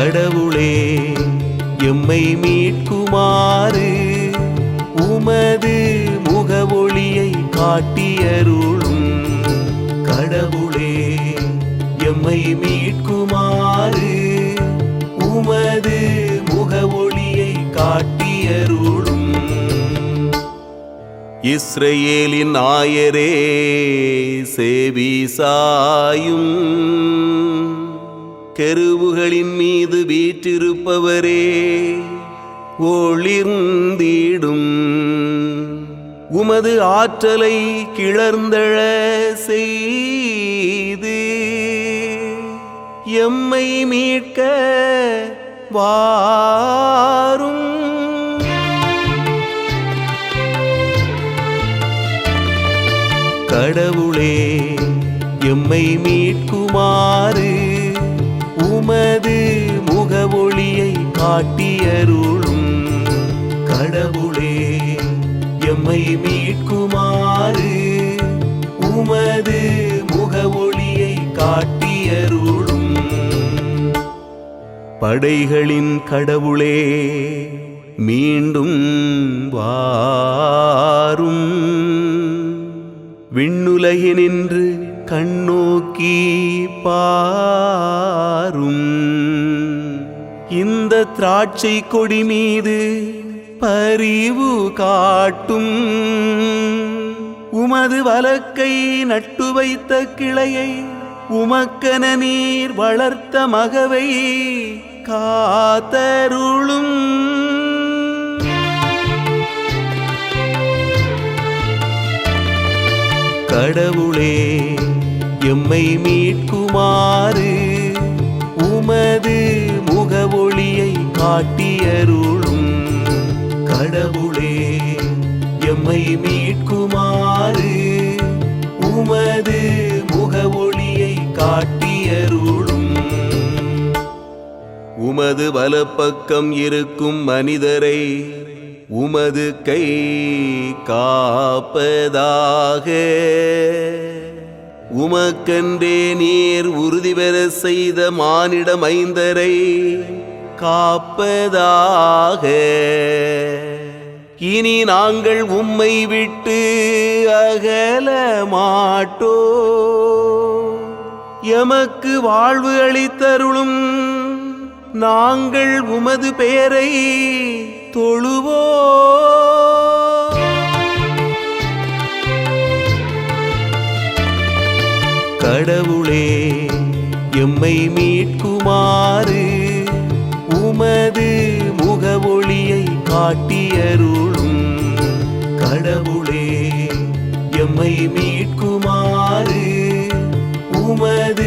கடவுளே எம்மை மீட்குமாறு உமது முகவொளியை காட்டியருளும் கடவுளே எம்மை மீட்குமாறு உமது முகவொளியை காட்டியருளும் இஸ்ரேலின் ஆயரே சேவிசாயும் கெருவுகளின் மீது வீற்றிருப்பவரே ஒளிர்ந்திடும். உமது ஆற்றலை கிளர்ந்தழ செய்து எம்மை மீட்க வாரும். கடவுளே எம்மை மீட்குமாறு உமது முகவொளியை காட்டியருளும். கடவுளே எம்மை மீட்குமாறு. உமது முகவொளியை காட்டியருளும். படைகளின் கடவுளே மீண்டும் வா. விண்ணுலகினின்று கண்ணோக்கி பாரும். இந்த திராட்சை கொடி மீது பரிவு காட்டும். உமது வலக்கை நட்டு வைத்த கிளையை உமக்கன நீர் வளர்த்த மகவை காத்தருளும். கடவுளே எம்மை மீட்குமாறு உமது முகவொளியை காட்டியருளும். கடவுளே எம்மை மீட்குமாறு உமது முகவொளியை காட்டியருளும். உமது வலப்பக்கம் இருக்கும் மனிதரை உமது கை காப்பதாக. உமக்கன்றே நீர் உறுதி பெற செய்த மானிட மைந்தரை காப்பதாக. இனி நாங்கள் உம்மை விட்டு அகல மாட்டோ எமக்கு வாழ்வு அளித்தருளும் நாங்கள் உமது பெயரை தொழுவோ? கடவுளே எம்மை மீட்குமாறு உமது முகவொளியை காட்டியருளும். கடவுளே எம்மை மீட்குமாறு உமது